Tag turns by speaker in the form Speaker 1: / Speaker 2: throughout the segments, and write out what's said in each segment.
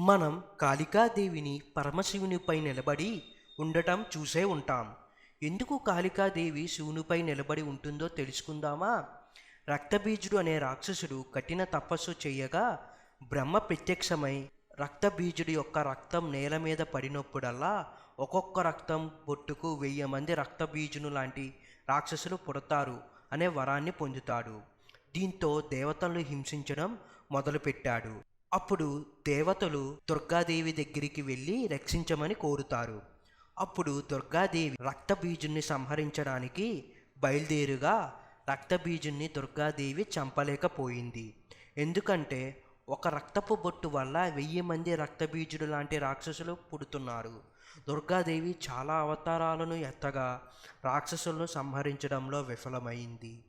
Speaker 1: మనం కాళికాదేవిని పరమశివునిపై నిలబడి ఉండటం చూసే ఉంటాం. ఎందుకు కాళికాదేవి శివునిపై నిలబడి ఉంటుందో తెలుసుకుందామా? రక్తబీజుడు అనే రాక్షసుడు కఠిన తపస్సు చేయగా బ్రహ్మ ప్రత్యక్షమై రక్తబీజుడి యొక్క రక్తం నేల మీద పడినప్పుడల్లా ఒక్కొక్క రక్తం బొట్టుకు వెయ్యి మంది రక్తబీజును లాంటి రాక్షసులు పుడతారు అనే వరాన్ని పొందుతాడు. దీంతో దేవతలను హింసించడం మొదలుపెట్టాడు. అప్పుడు దేవతలు దుర్గాదేవి దగ్గరికి వెళ్ళి రక్షించమని కోరుతారు. అప్పుడు దుర్గాదేవి రక్తబీజుని సంహరించడానికి బయలుదేరుగా రక్తబీజుని దుర్గాదేవి చంపలేకపోయింది. ఎందుకంటే ఒక రక్తపు బొట్టు వల్ల వెయ్యి మంది రక్తబీజుడు లాంటి రాక్షసులు పుడుతున్నారు. దుర్గాదేవి చాలా అవతారాలను ఎత్తగా రాక్షసులను సంహరించడంలో విఫలమైంది.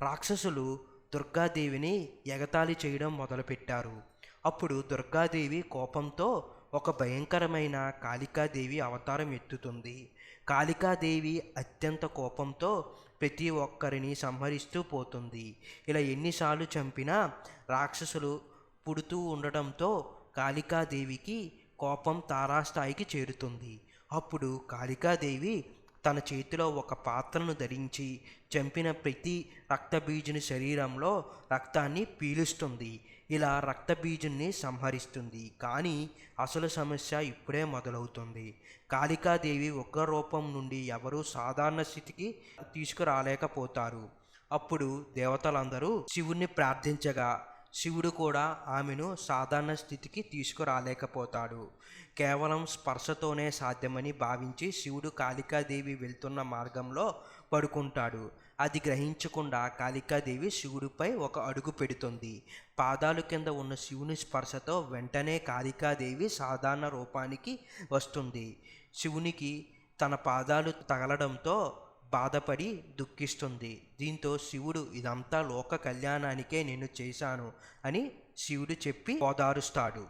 Speaker 1: రాక్షసులు దుర్గాదేవిని ఎగతాళి చేయడం మొదలుపెట్టారు. అప్పుడు దుర్గాదేవి కోపంతో ఒక భయంకరమైన కాళికాదేవి అవతారం ఎత్తుతుంది. కాళికాదేవి అత్యంత కోపంతో ప్రతి ఒక్కరిని సంహరిస్తూ పోతుంది. ఇలా ఎన్నిసార్లు చంపినా రాక్షసులు పుడుతూ ఉండటంతో కాళికాదేవికి కోపం తారాస్థాయికి చేరుతుంది. అప్పుడు కాళికాదేవి తన చేతిలో ఒక పాత్రను ధరించి చంపిన ప్రతి రక్తబీజుని శరీరంలో రక్తాన్ని పీలుస్తుంది. ఇలా రక్తబీజుని సంహరిస్తుంది. కానీ అసలు సమస్య ఇప్పుడే మొదలవుతుంది. కాళికాదేవి ఒక రూపం నుండి ఎవరూ సాధారణ స్థితికి తీసుకురాలేకపోతారు. అప్పుడు దేవతలందరూ శివుణ్ణి ప్రార్థించగా శివుడు కూడా ఆమెను సాధారణ స్థితికి తీసుకురాలేకపోతాడు. కేవలం స్పర్శతోనే సాధ్యమని భావించి శివుడు కాళికాదేవి వెళ్తున్న మార్గంలో పడుకుంటాడు. అది గ్రహించకుండా కాళికాదేవి శివుడిపై ఒక అడుగు పెడుతుంది. పాదాలు కింద ఉన్న శివుని స్పర్శతో వెంటనే కాళికాదేవి సాధారణ రూపానికి వస్తుంది. శివునికి తన పాదాలు తగలడంతో బాధపడి దుఃఖిస్తుంది. దీంతో శివుడు ఇదంతా లోక కళ్యాణానికే నేను చేశాను అని శివుడు చెప్పి ఓదారుస్తాడు.